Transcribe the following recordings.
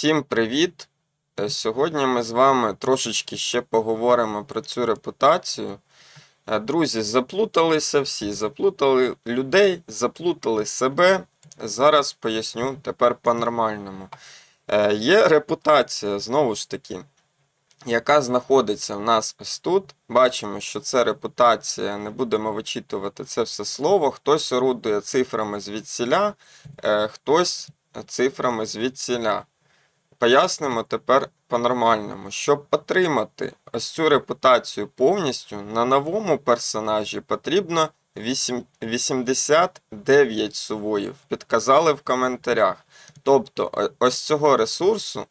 Всім привіт! Е, Сьогодні ми з вами трошечки ще поговоримо про цю репутацію. Е, Друзі, заплуталися всі, заплутали людей, заплутали себе. Зараз поясню тепер по-нормальному. Е, Є репутація, знову ж таки, яка знаходиться в нас ось тут. Бачимо, що це репутація, не будемо вичитувати це все слово. Хтось орудує цифрами звідсіля, хтось цифрами звідсіля. Пояснимо тепер по-нормальному. Щоб отримати ось цю репутацію повністю, на новому персонажі потрібно 8, 89 сувоїв. Підказали в коментарях. Тобто, ось цього ресурсу,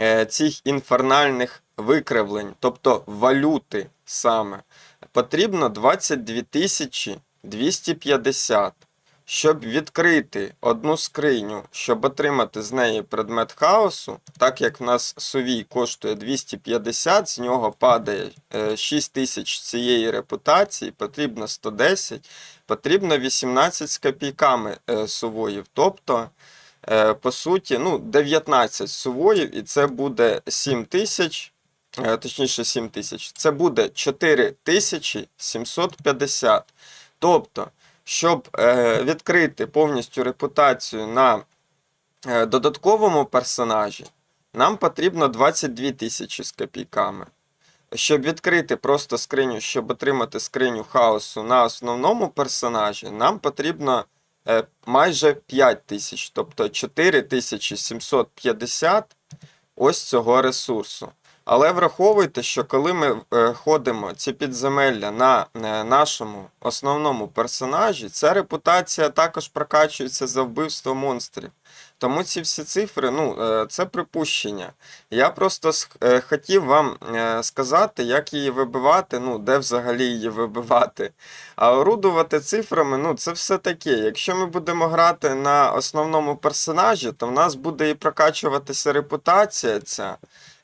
е, цих інфернальних викривлень, тобто валюти саме, потрібно 22 250. Щоб відкрити одну скриню, щоб отримати з неї предмет хаосу, так як в нас сувій коштує 250, з нього падає е, 6 тисяч цієї репутації, потрібно 110, потрібно 18 з копійками е, сувоїв. Тобто, е, по суті, ну, 19 сувоїв, і це буде 7 тисяч. е, Точніше, 7 тисяч. Це буде 4750. Тобто, щоб е, відкрити повністю репутацію на е, додатковому персонажі, нам потрібно 22 тисячі з копійками. Щоб відкрити просто скриню, щоб отримати скриню хаосу на основному персонажі, нам потрібно е, майже 5 тисяч, тобто 4750 ось цього ресурсу. Але враховуйте, що коли ми е, ходимо ці підземелля на е, нашому основному персонажі, ця репутація також прокачується за вбивство монстрів. Тому ці всі цифри, ну, е, це припущення. Я просто хотів вам сказати, як її вибивати, ну, де взагалі її вибивати. А орудувати цифрами, ну, це все таке. Якщо ми будемо грати на основному персонажі, то в нас буде і прокачуватися репутація ця.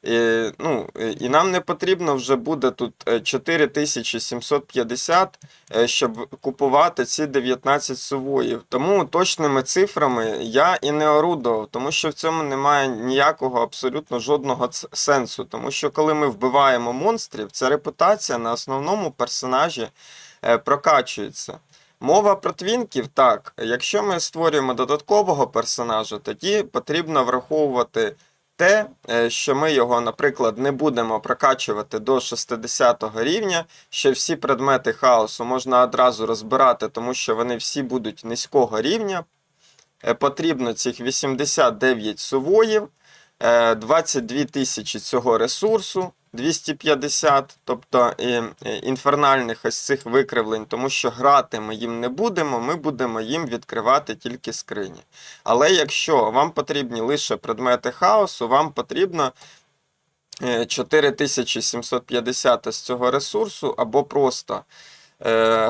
І, ну, і нам не потрібно вже буде тут е, 4750, е, щоб купувати ці 19 сувоїв. Тому точними цифрами я і не орудував, тому що в цьому немає ніякого абсолютно жодного сенсу. Тому що коли ми вбиваємо монстрів, ця репутація на основному персонажі е, прокачується. Мова про твінків, так, якщо ми створюємо додаткового персонажа, тоді потрібно враховувати те, е, що ми його, наприклад, не будемо прокачувати до 60 рівня, що всі предмети хаосу можна одразу розбирати, тому що вони всі будуть низького рівня. Е, Потрібно цих 89 сувоїв, е, 22 тисячі цього ресурсу, 250, тобто інфернальних ось цих викривлень, тому що грати ми їм не будемо, ми будемо їм відкривати тільки скрині. Але якщо вам потрібні лише предмети хаосу, вам потрібно е, 4750 з цього ресурсу, або просто е,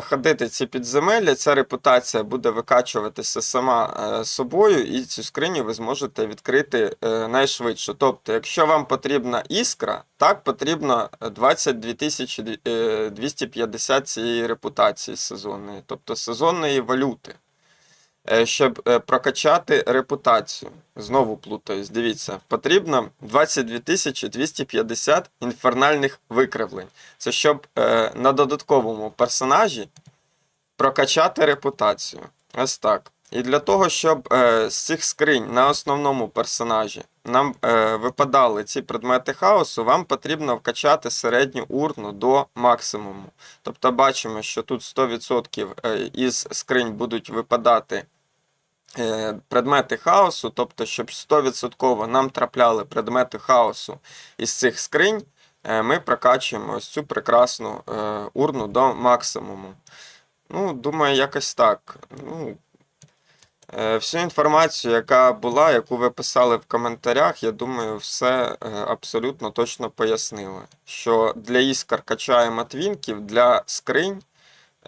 ходити ці підземелля, ця репутація буде викачуватися сама е, собою, і цю скриню ви зможете відкрити е, найшвидше. Тобто, якщо вам потрібна іскра, так потрібно 22 тисячі е, 250 цієї репутації сезонної, тобто сезонної валюти. Е, Щоб е, прокачати репутацію. Знову плутаюсь. Дивіться, потрібно 22 тисячі 250 інфернальних викривлень. Це щоб е, на додатковому персонажі прокачати репутацію. Ось так. І для того, щоб е, з цих скринь на основному персонажі нам е, випадали ці предмети хаосу, вам потрібно вкачати середню урну до максимуму. Тобто бачимо, що тут 100% е, із скринь будуть випадати е, предмети хаосу, тобто, щоб 100% нам трапляли предмети хаосу із цих скринь, е, ми прокачуємо ось цю прекрасну е, урну до максимуму. Ну, думаю, якось так. Ну, всю інформацію, яка була, яку ви писали в коментарях, я думаю, все е, абсолютно точно пояснили. Що для іскр качаємо твінків, для скринь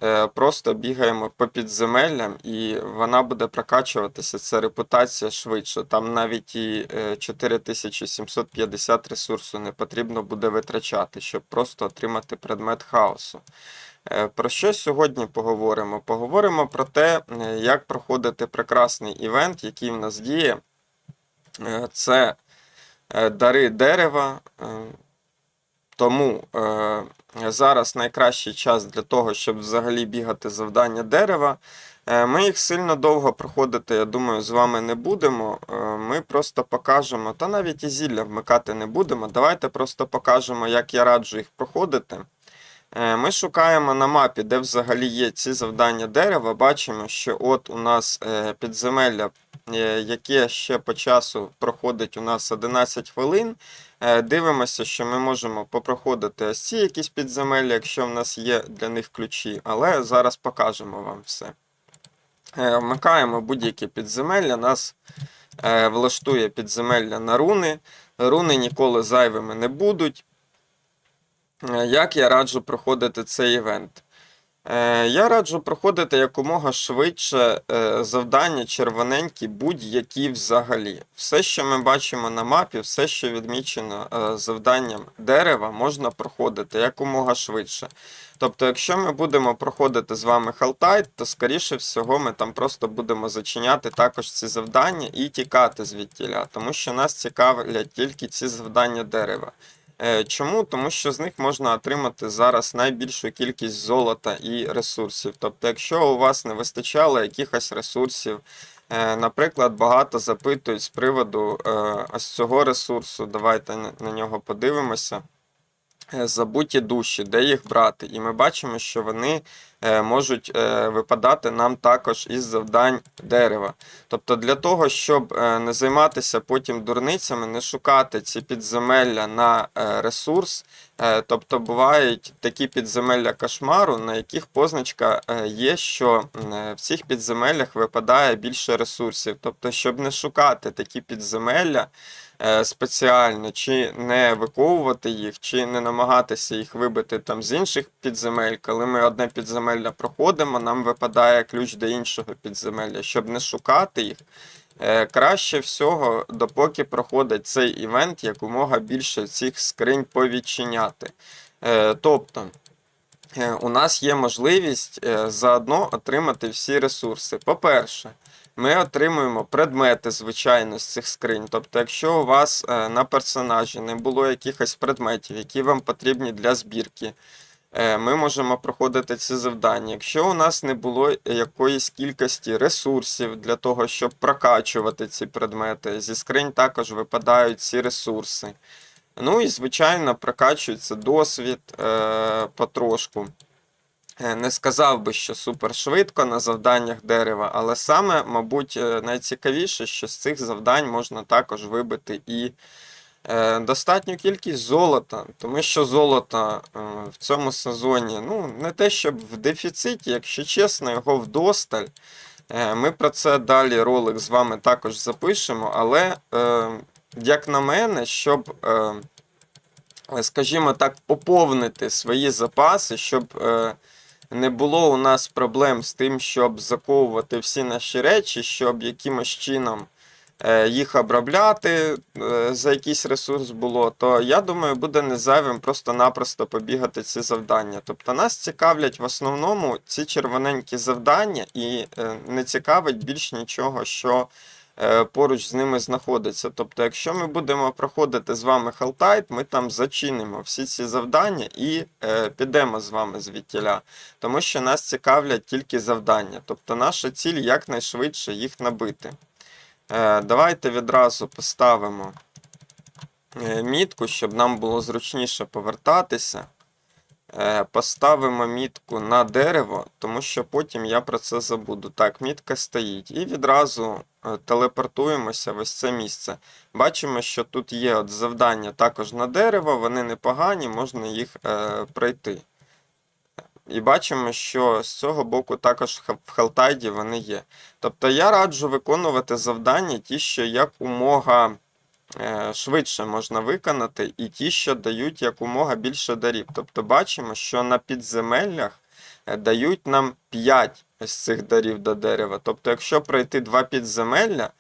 е, просто бігаємо по підземеллям, і вона буде прокачуватися, це репутація швидше. Там навіть і е, 4750 ресурсу не потрібно буде витрачати, щоб просто отримати предмет хаосу. Е, Про що сьогодні поговоримо? Поговоримо про те, е, як проходити прекрасний івент, який в нас діє. Е, Це дари дерева. Тому зараз найкращий час для того, щоб взагалі бігати завдання дерева. Ми їх сильно довго проходити, я думаю, з вами не будемо. Ми просто покажемо, та навіть і зілля вмикати не будемо. Давайте просто покажемо, як я раджу їх проходити. Е, Ми шукаємо на мапі, де взагалі є ці завдання дерева. Бачимо, що от у нас е, підземелля, е, яке ще по часу проходить у нас 11 хвилин. Дивимося, що ми можемо попроходити ось ці якісь підземелля, якщо в нас є для них ключі, але зараз покажемо вам все. Вмикаємо будь-які підземелля, нас влаштує підземелля на руни. Руни ніколи зайвими не будуть. Е, Як я раджу проходити цей івент? Е, Я раджу проходити якомога швидше е, завдання червоненькі, будь-які взагалі. Все, що ми бачимо на мапі, все, що відмічено завданням дерева, можна проходити якомога швидше. Тобто, якщо ми будемо проходити з вами Халтайт, то скоріше всього ми там просто будемо зачиняти також ці завдання і тікати звідтіля, тому що нас цікавлять тільки ці завдання дерева. Е, Чому? Тому що з них можна отримати зараз найбільшу кількість золота і ресурсів. Тобто, якщо у вас не вистачало якихось ресурсів, е, наприклад, багато запитують з приводу е, ось цього ресурсу, давайте на- на нього подивимося. Е, Забуті душі, де їх брати. І ми бачимо, що вони е, можуть е, випадати нам також із завдань дерева. Тобто для того, щоб не займатися потім дурницями, не шукати ці підземелля на ресурс. Тобто бувають такі підземелля кошмару, на яких позначка є, що в цих підземеллях випадає більше ресурсів. Тобто, щоб не шукати такі підземелля спеціально, чи не виковувати їх, чи не намагатися їх вибити там з інших підземель, коли ми одне підземелля проходимо, нам випадає ключ до іншого підземелля, щоб не шукати їх. Е, Краще всього, допоки проходить цей івент, якомога більше цих скринь повідчиняти. Е, Тобто, е, у нас є можливість е, заодно отримати всі ресурси. По-перше, ми отримуємо предмети, звичайно, з цих скринь. Тобто, якщо у вас е, на персонажі не було якихось предметів, які вам потрібні для збірки, е, ми можемо проходити ці завдання. Якщо у нас не було якоїсь кількості ресурсів для того, щоб прокачувати ці предмети, зі скринь також випадають ці ресурси. Ну і, звичайно, прокачується досвід е, потрошку. Е, Не сказав би, що супер швидко на завданнях дерева, але саме, мабуть, е, найцікавіше, що з цих завдань можна також вибити і е, достатню кількість золота, тому що золото е, в цьому сезоні, ну, не те, щоб в дефіциті, якщо чесно, його вдосталь. Ми про це далі ролик з вами також запишемо, але, як на мене, щоб. Скажімо так, поповнити свої запаси, щоб не було у нас проблем з тим, щоб заковувати всі наші речі, щоб якимось чином е, їх обробляти е, за якийсь ресурс було, то я думаю, буде незайвим просто-напросто побігати ці завдання. Тобто нас цікавлять в основному ці червоненькі завдання, і е, не цікавить більш нічого, що поруч з ними знаходиться. Тобто, якщо ми будемо проходити з вами Халтайт, ми там зачинимо всі ці завдання і е, підемо з вами звідтіля. Тому що нас цікавлять тільки завдання. Тобто наша ціль якнайшвидше їх набити. Е, давайте відразу поставимо е, мітку, щоб нам було зручніше повертатися. Е, Поставимо мітку на дерево, тому що потім я про це забуду. Так, мітка стоїть. І відразу е, телепортуємося в ось це місце. Бачимо, що тут є от завдання також на дерево, вони непогані, можна їх е, пройти. І бачимо, що з цього боку також в Халтайді вони є. Тобто я раджу виконувати завдання, ті, що якомога е, швидше можна виконати, і ті, що дають якомога більше дарів. Тобто бачимо, що на підземеллях е, дають нам 5 ось цих дарів до дерева. Тобто, якщо пройти два підземелля,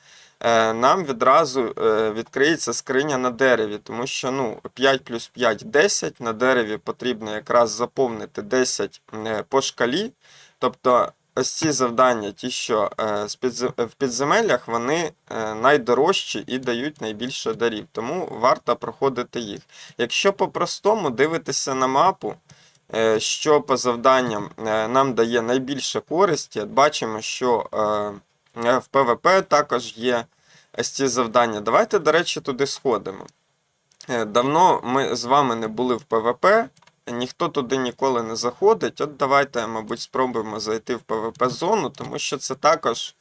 е, нам відразу е, відкриється скриня на дереві, тому що ну, 5 плюс 5 – 10, на дереві потрібно якраз заповнити 10 е, по шкалі. Тобто ось ці завдання, ті, що е, підзе- в підземеллях, вони е, найдорожчі і дають найбільше дарів. Тому варто проходити їх. Якщо по-простому дивитися на мапу, е, що по завданням е, нам дає найбільше користі, бачимо, що е, е, в ПВП також є ось ці завдання. Давайте, до речі, туди сходимо. Е, Давно ми з вами не були в ПВП, ніхто туди ніколи не заходить. От давайте, мабуть, спробуємо зайти в ПВП-зону, тому що це також,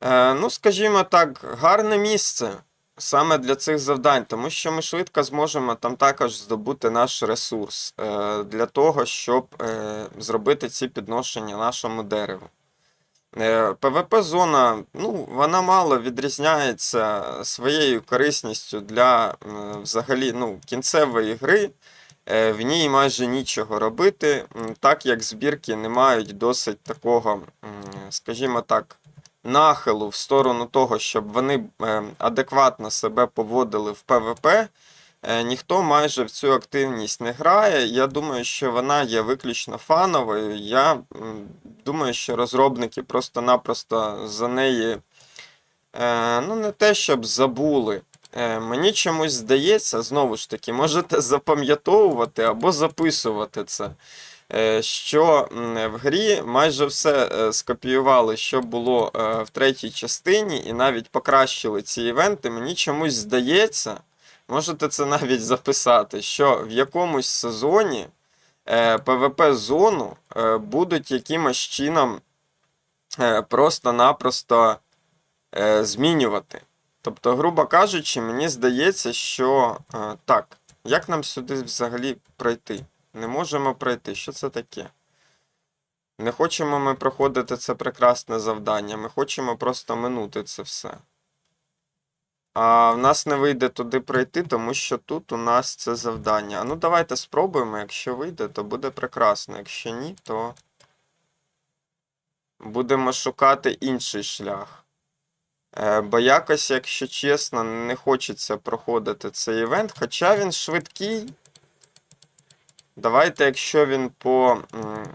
е, ну, скажімо так, гарне місце саме для цих завдань, тому що ми швидко зможемо там також здобути наш ресурс е, для того, щоб е, зробити ці підношення нашому дереву. Е, ПВП-зона, ну, вона мало відрізняється своєю корисністю для взагалі ну, кінцевої гри. Е, В ній майже нічого робити, так як збірки не мають досить такого, скажімо так, нахилу в сторону того, щоб вони е, адекватно себе поводили в ПВП. Е, Ніхто майже в цю активність не грає. Я думаю, що вона є виключно фановою. Я думаю, що розробники просто-напросто за неї ну, не те, щоб забули. Е, Мені чомусь здається, знову ж таки, можете запам'ятовувати або записувати це. е, Що в грі майже все е, скопіювали, що було в третій частині, і навіть покращили ці івенти. Мені чомусь здається, можете це навіть записати, що в якомусь сезоні е, будуть якимось чином просто-напросто змінювати. Тобто, грубо кажучи, мені здається, що е, так, як нам сюди взагалі пройти? Не можемо пройти. Що це таке? Не хочемо ми проходити це прекрасне завдання, ми хочемо просто минути це все. А в нас не вийде туди пройти, тому що тут у нас це завдання. А ну давайте спробуємо. Якщо вийде, то буде прекрасно. Якщо ні, то будемо шукати інший шлях. Е, Бо якось, якщо чесно, не хочеться проходити цей івент, хоча він швидкий. Давайте, якщо він по. е,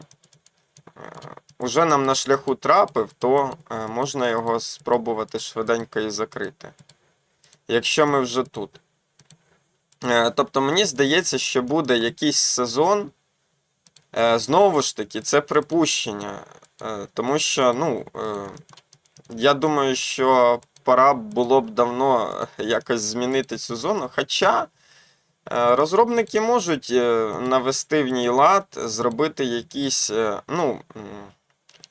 Уже нам на шляху трапив, то е, можна його спробувати швиденько і закрити. Якщо ми вже тут. Тобто мені здається, що буде якийсь сезон. Знову ж таки, це припущення. Тому що, ну, я думаю, що пора було б давно якось змінити цю зону. Хоча е, розробники можуть е, навести в ній лад, зробити якісь, е, ну,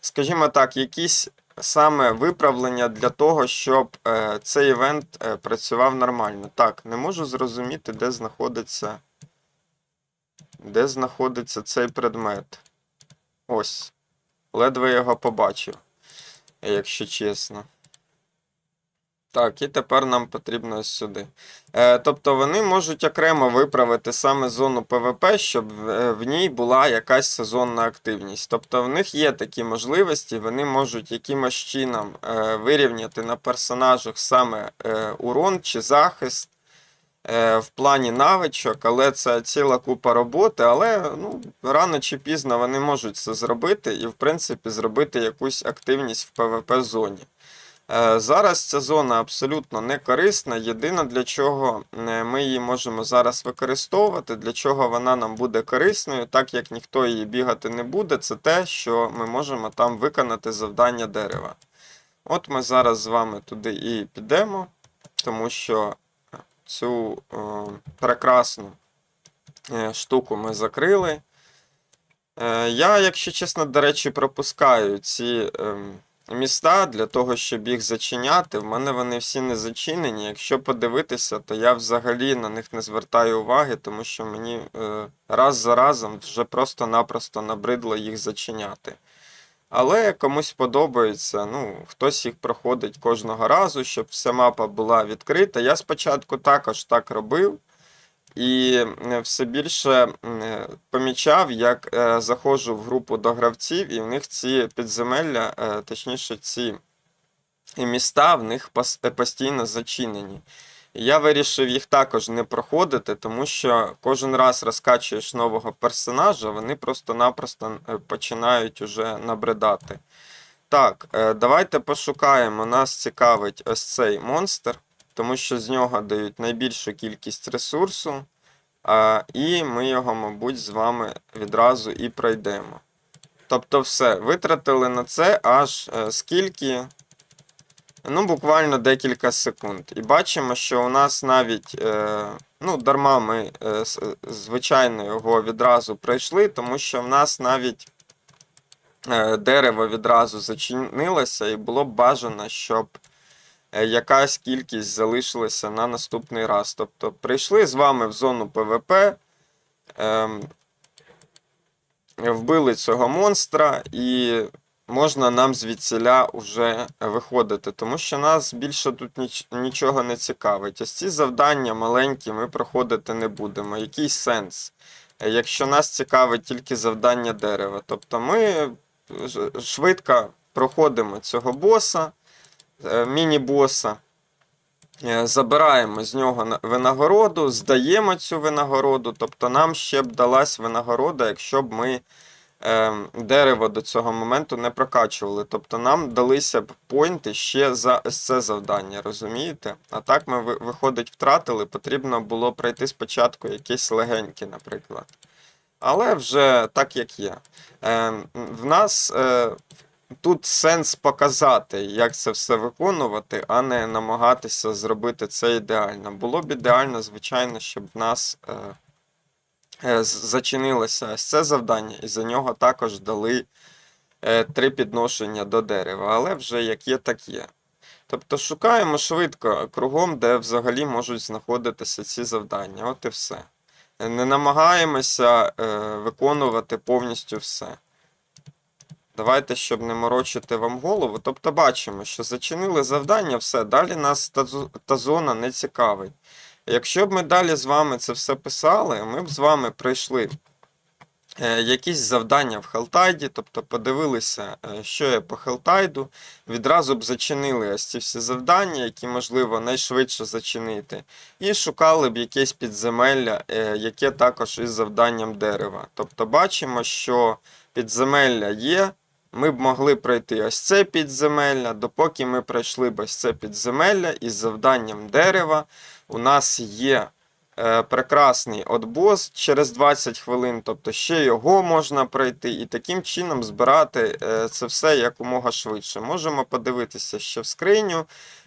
скажімо так, якісь саме виправлення для того, щоб цей івент працював нормально. Так, не можу зрозуміти, де знаходиться. Де знаходиться цей предмет. Ось. Ледве його побачив, якщо чесно. Так, і тепер нам потрібно ось сюди. Е, тобто вони можуть окремо виправити саме зону ПВП, щоб е, в ній була якась сезонна активність. Тобто в них є такі можливості, вони можуть якимось чином е, вирівняти на персонажах саме е, урон чи захист в плані навичок, але це ціла купа роботи. Але ну, рано чи пізно вони можуть це зробити і, в принципі, зробити якусь активність в ПВП зоні. Е, Зараз ця зона абсолютно не корисна. Єдине, для чого е, ми її можемо зараз використовувати, для чого вона нам буде корисною, так як ніхто її бігати не буде, це те, що ми можемо там виконати завдання дерева. От ми зараз з вами туди і підемо, тому що цю е, прекрасну е, штуку ми закрили. Е, я, якщо чесно, до речі, пропускаю ці ем, міста для того, щоб їх зачиняти. В мене вони всі не зачинені. Якщо подивитися, то я взагалі на них не звертаю уваги, тому що мені е, раз за разом вже просто-напросто набридло їх зачиняти. Але комусь подобається, ну, хтось їх проходить кожного разу, щоб вся мапа була відкрита. Я спочатку також так робив. І все більше помічав, як е, заходжу в групу до гравців, і в них ці підземелля, е, точніше, ці міста в них постійно зачинені. Я вирішив їх також не проходити, тому що кожен раз розкачуєш нового персонажа, вони просто-напросто е, починають уже набридати. Так, е, давайте пошукаємо. Нас цікавить ось цей монстр, тому що з нього дають найбільшу кількість ресурсу. І ми його, мабуть, з вами відразу і пройдемо. Тобто, все, витратили на це аж е, скільки. Ну, буквально декілька секунд. І бачимо, що у нас навіть, е, ну, дарма ми, е, звичайно, його відразу пройшли, тому що в нас навіть е, дерево відразу зачинилося, і було б бажано, щоб е, якась кількість залишилася на наступний раз. Тобто, прийшли з вами в зону ПВП, ем, вбили цього монстра, і можна нам звідсіля уже виходити, тому що нас більше тут ніч- нічого не цікавить. Ось ці завдання маленькі ми проходити не будемо. Який сенс? Е, Якщо нас цікавить тільки завдання дерева. Тобто ми швидко проходимо цього боса, е, міні-боса. Е, Забираємо з нього винагороду, здаємо цю винагороду, тобто нам ще б далась винагорода, якщо б ми дерево до цього моменту не прокачували. Тобто нам далися б поінти ще за це завдання, розумієте? А так ми, виходить, втратили, потрібно було пройти спочатку якісь легенькі, наприклад. Але вже так, як є. Ем, в нас е, тут сенс показати, як це все виконувати, а не намагатися зробити це ідеально. Було б ідеально, звичайно, щоб в нас е, е, зачинилося ось це завдання, і за нього також дали е, три підношення до дерева, але вже як є, так є. Тобто шукаємо швидко кругом, де взагалі можуть знаходитися ці завдання. От і все. Не намагаємося е, виконувати повністю все. Давайте, щоб не морочити вам голову. Тобто бачимо, що зачинили завдання, все, далі нас та зона не цікавить. Якщо б ми далі з вами це все писали, ми б з вами пройшли е, якісь завдання в Хелтайді, тобто подивилися, е, що є по Хелтайду, відразу б зачинили ось ці всі завдання, які можливо найшвидше зачинити, і шукали б якесь підземелля, е, яке також із завданням дерева. Тобто бачимо, що підземелля є. Ми б могли пройти ось це підземелля, допоки ми пройшли б ось це підземелля із завданням дерева. У нас є е, прекрасний отбос через 20 хвилин, тобто ще його можна пройти, і таким чином збирати е, це все якомога швидше. Можемо подивитися ще в скриню,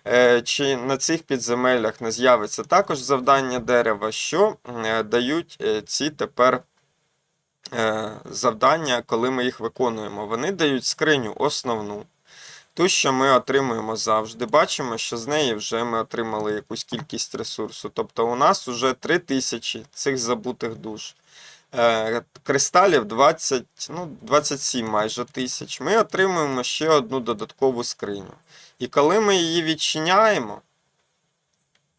е, чи на цих підземеллях не з'явиться також завдання дерева, що дають ці тепер завдання, коли ми їх виконуємо. Вони дають скриню основну. Ту, що ми отримуємо завжди. бачимо, що з неї вже ми отримали якусь кількість ресурсу. Тобто у нас вже 3000 цих забутих душ. Е, Кристалів 20, ну, 27 майже тисяч. Ми отримуємо ще одну додаткову скриню. І коли ми її відчиняємо,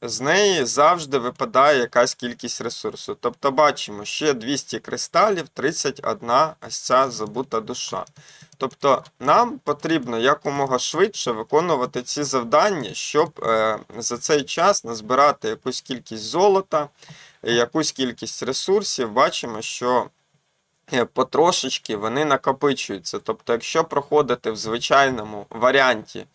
з неї завжди випадає якась кількість ресурсу. Тобто бачимо ще 200 кристалів, 31 ось ця забута душа. Тобто нам потрібно якомога швидше виконувати ці завдання, щоб е, за цей час назбирати якусь кількість золота, якусь кількість ресурсів. Бачимо, що е, потрошечки вони накопичуються. Тобто, якщо проходити в звичайному варіанті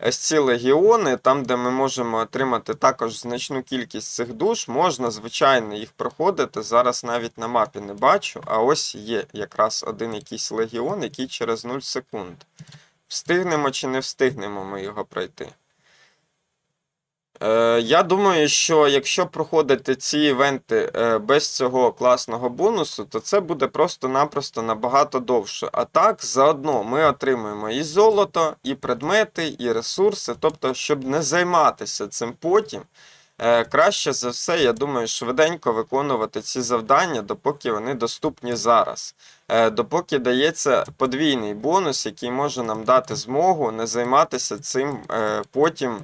ось ці легіони, там, де ми можемо отримати також значну кількість цих душ, можна, звичайно, їх проходити. Зараз навіть на мапі не бачу, а ось є якраз один якийсь легіон, який через 0 секунд. Встигнемо чи не встигнемо ми його пройти. Е, я думаю, що якщо проходити ці івенти е, без цього класного бонусу, то це буде просто-напросто набагато довше. А так, заодно ми отримуємо і золото, і предмети, і ресурси. Тобто, щоб не займатися цим потім, е, краще за все, я думаю, швиденько виконувати ці завдання, допоки вони доступні зараз. Допоки дається подвійний бонус, який може нам дати змогу не займатися цим потім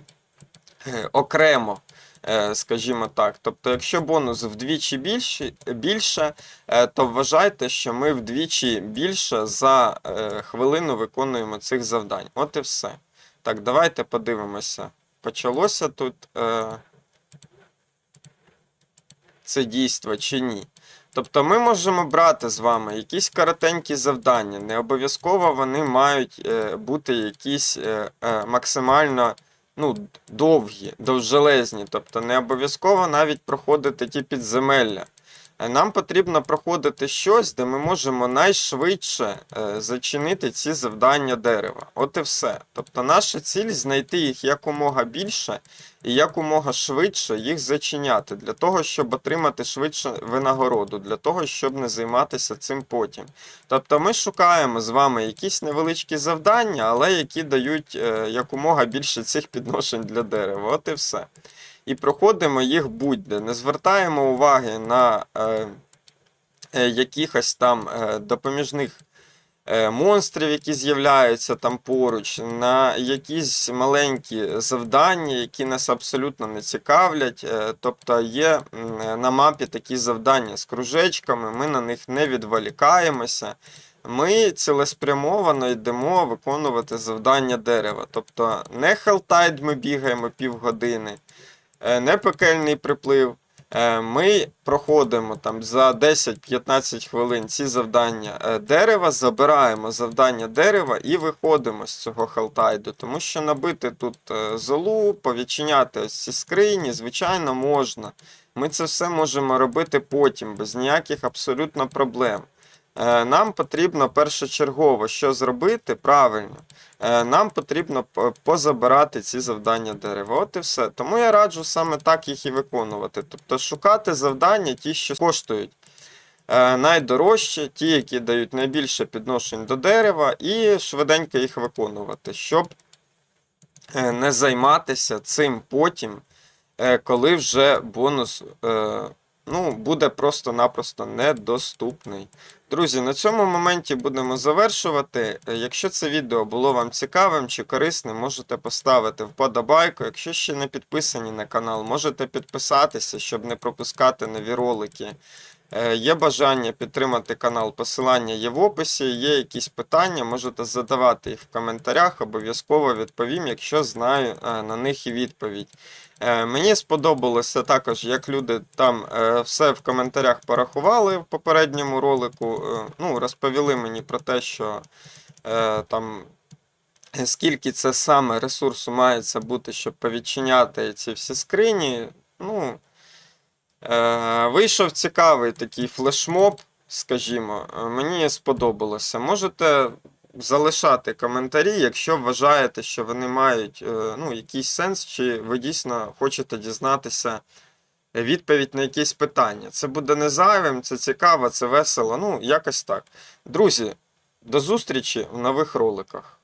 окремо, е, скажімо так. Тобто, якщо бонус вдвічі більше, більше то вважайте, що ми вдвічі більше за е, хвилину виконуємо цих завдань. От і все. Так, давайте подивимося. Почалося тут. Е, це дійство чи ні. Тобто ми можемо брати з вами якісь коротенькі завдання. Не обов'язково вони мають бути якісь максимально ну, довгі, довжелезні. Тобто не обов'язково навіть проходити ті підземелля. Нам потрібно проходити щось, де ми можемо найшвидше е, зачинити ці завдання дерева. От і все. Тобто наша ціль знайти їх якомога більше і якомога швидше їх зачиняти, для того, щоб отримати швидше винагороду, для того, щоб не займатися цим потім. Тобто ми шукаємо з вами якісь невеличкі завдання, але які дають е, якомога більше цих підношень для дерева. От і все. І проходимо їх будь-де. Не звертаємо уваги на е, е, якихось там е, допоміжних е, монстрів, які з'являються там поруч, на якісь маленькі завдання, які нас абсолютно не цікавлять. Е, Тобто є на мапі такі завдання з кружечками, ми на них не відволікаємося. Ми цілеспрямовано йдемо виконувати завдання дерева. Тобто не хелтайд ми бігаємо півгодини, е, не пекельний приплив. Е, Ми проходимо там за 10-15 хвилин ці завдання е, дерева, забираємо завдання дерева і виходимо з цього халтайду. Тому що набити тут золу, повідчиняти ось ці скрині, звичайно, можна. Ми це все можемо робити потім, без ніяких абсолютно проблем. Е, Нам потрібно першочергово що зробити правильно. Е, Нам потрібно позабирати ці завдання дерева. От і все. Тому я раджу саме так їх і виконувати. Тобто шукати завдання, ті, що коштують е, найдорожче, ті, які дають найбільше підношень до дерева, і швиденько їх виконувати, щоб не займатися цим потім, коли вже бонус ну, буде просто-напросто недоступний. Друзі, на цьому моменті будемо завершувати. Е, Якщо це відео було вам цікавим чи корисним, можете поставити вподобайку. Якщо ще не підписані на канал, можете підписатися, щоб не пропускати нові ролики. Е, Є бажання підтримати канал, посилання є в описі. Є якісь питання, можете задавати їх в коментарях, обов'язково відповім, якщо знаю е, на них і відповідь. Е, Мені сподобалося також, як люди там все в коментарях порахували в попередньому ролику. Ну, розповіли мені про те, що там. Скільки це саме ресурсу мається бути, щоб повідчиняти ці всі скрині. Ну, вийшов цікавий такий флешмоб, скажімо. Е, Мені сподобалося. Можете залишати коментарі, якщо вважаєте, що вони мають е, ну, якийсь сенс, чи ви дійсно хочете дізнатися відповідь на якісь питання. Це буде не зайвим, це цікаво, це весело. Ну, якось так. Друзі, до зустрічі в нових роликах.